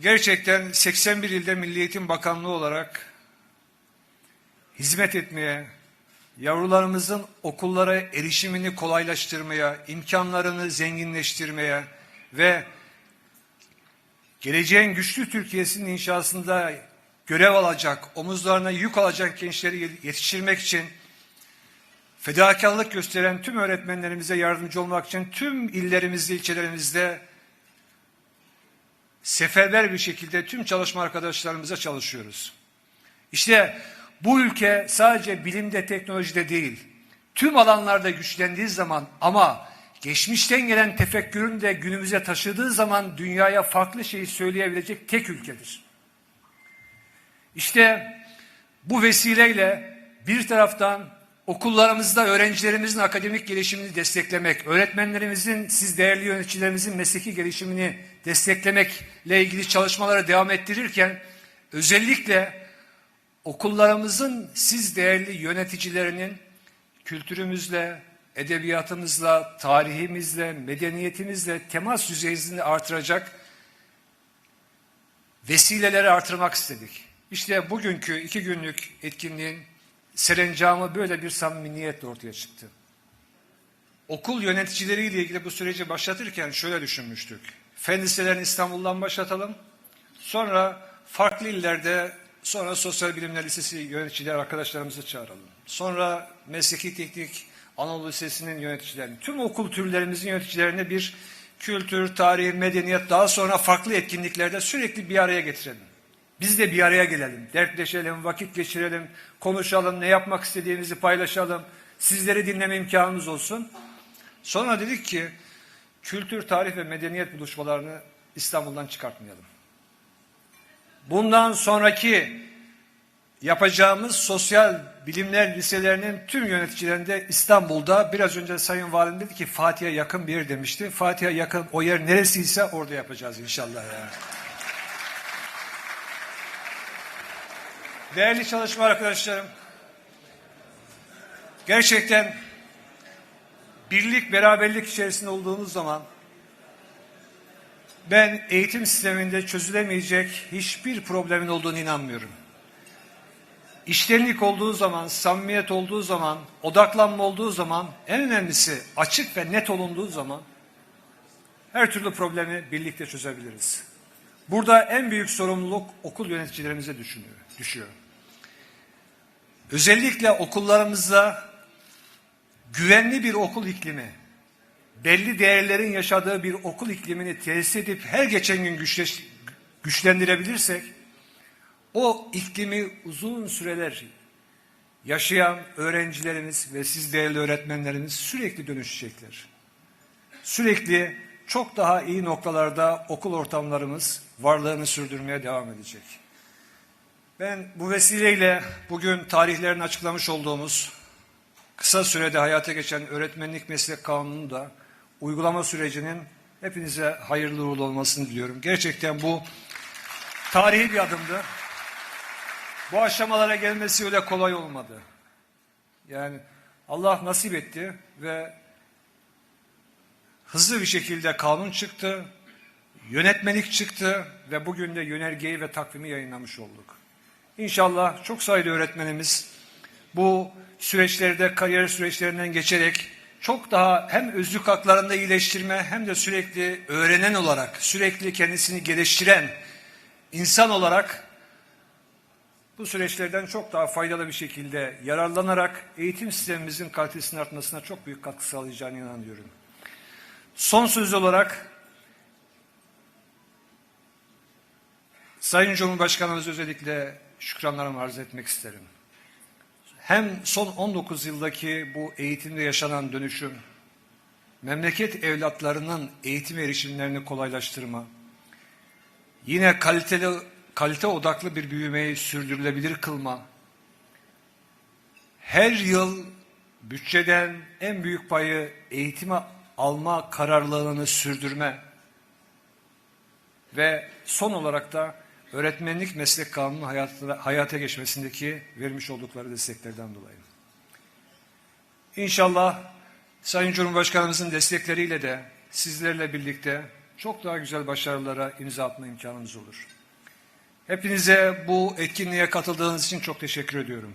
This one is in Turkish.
gerçekten 81 ilde Milli Eğitim Bakanlığı olarak hizmet etmeye, yavrularımızın okullara erişimini kolaylaştırmaya, imkanlarını zenginleştirmeye ve geleceğin güçlü Türkiye'sinin inşasında görev alacak, omuzlarına yük alacak gençleri yetiştirmek için fedakarlık gösteren tüm öğretmenlerimize yardımcı olmak için tüm illerimizde, ilçelerimizde seferber bir şekilde tüm çalışma arkadaşlarımıza çalışıyoruz. İşte bu ülke sadece bilimde, teknolojide değil, tüm alanlarda güçlendiği zaman ama geçmişten gelen tefekkürün de günümüze taşıdığı zaman dünyaya farklı şeyi söyleyebilecek tek ülkedir. İşte bu vesileyle bir taraftan okullarımızda öğrencilerimizin akademik gelişimini desteklemek, öğretmenlerimizin, siz değerli yöneticilerimizin mesleki gelişimini desteklemekle ilgili çalışmalara devam ettirirken özellikle okullarımızın siz değerli yöneticilerinin kültürümüzle, edebiyatımızla, tarihimizle, medeniyetimizle temas yüzeyini artıracak vesileleri artırmak istedik. İşte bugünkü iki günlük etkinliğin serencamı böyle bir samimiyetle ortaya çıktı. Okul yöneticileriyle ilgili bu süreci başlatırken şöyle düşünmüştük. Fen liselerini İstanbul'dan başlatalım. Sonra farklı illerde sonra Sosyal Bilimler Lisesi yöneticiler arkadaşlarımızı çağıralım. Sonra Mesleki Teknik Anadolu Lisesi'nin yöneticilerini, tüm okul türlerimizin yöneticilerini bir kültür, tarih, medeniyet daha sonra farklı etkinliklerde sürekli bir araya getirelim. Biz de bir araya gelelim, dertleşelim, vakit geçirelim, konuşalım, ne yapmak istediğimizi paylaşalım, sizleri dinleme imkanımız olsun. Sonra dedik ki kültür, tarih ve medeniyet buluşmalarını İstanbul'dan çıkartmayalım. Bundan sonraki yapacağımız sosyal bilimler liselerinin tüm yöneticilerinde İstanbul'da biraz önce Sayın Valim dedi ki Fatih'e yakın bir yer demişti. Fatih'e yakın o yer neresiyse orada yapacağız inşallah yani. Değerli çalışma arkadaşlarım, gerçekten birlik, beraberlik içerisinde olduğumuz zaman ben eğitim sisteminde çözülemeyecek hiçbir problemin olduğunu inanmıyorum. İştenlik olduğu zaman, samimiyet olduğu zaman, odaklanma olduğu zaman, en önemlisi açık ve net olunduğu zaman her türlü problemi birlikte çözebiliriz. Burada en büyük sorumluluk okul yöneticilerimize düşünüyor, düşüyor. Özellikle okullarımızda güvenli bir okul iklimi, belli değerlerin yaşadığı bir okul iklimini tesis edip her geçen gün güçleş, güçlendirebilirsek, o iklimi uzun süreler yaşayan öğrencilerimiz ve siz değerli öğretmenlerimiz sürekli dönüşecekler. Sürekli çok daha iyi noktalarda okul ortamlarımız varlığını sürdürmeye devam edecek. Ben bu vesileyle bugün tarihlerini açıklamış olduğumuz kısa sürede hayata geçen öğretmenlik meslek kanunu da uygulama sürecinin hepinize hayırlı uğurlu olmasını diliyorum. Gerçekten bu tarihi bir adımdı. Bu aşamalara gelmesi öyle kolay olmadı. Yani Allah nasip etti ve hızlı bir şekilde kanun çıktı, yönetmelik çıktı ve bugün de yönergeyi ve takvimi yayınlamış olduk. İnşallah çok sayıda öğretmenimiz bu süreçlerde kariyer süreçlerinden geçerek çok daha hem özlük haklarında iyileştirme hem de sürekli öğrenen olarak, sürekli kendisini geliştiren insan olarak bu süreçlerden çok daha faydalı bir şekilde yararlanarak eğitim sistemimizin kalitesinin artmasına çok büyük katkı sağlayacağını inanıyorum. Son söz olarak Sayın Cumhurbaşkanımız özellikle şükranlarımı arz etmek isterim. Hem son 19 yıldaki bu eğitimde yaşanan dönüşüm, memleket evlatlarının eğitim erişimlerini kolaylaştırma, yine kaliteli kalite odaklı bir büyümeyi sürdürülebilir kılma, her yıl bütçeden en büyük payı eğitime alma kararlılığını sürdürme ve son olarak da öğretmenlik meslek kanunu hayata, hayata geçmesindeki vermiş oldukları desteklerden dolayı. İnşallah Sayın Cumhurbaşkanımızın destekleriyle de sizlerle birlikte çok daha güzel başarılara imza atma imkanımız olur. Hepinize bu etkinliğe katıldığınız için çok teşekkür ediyorum.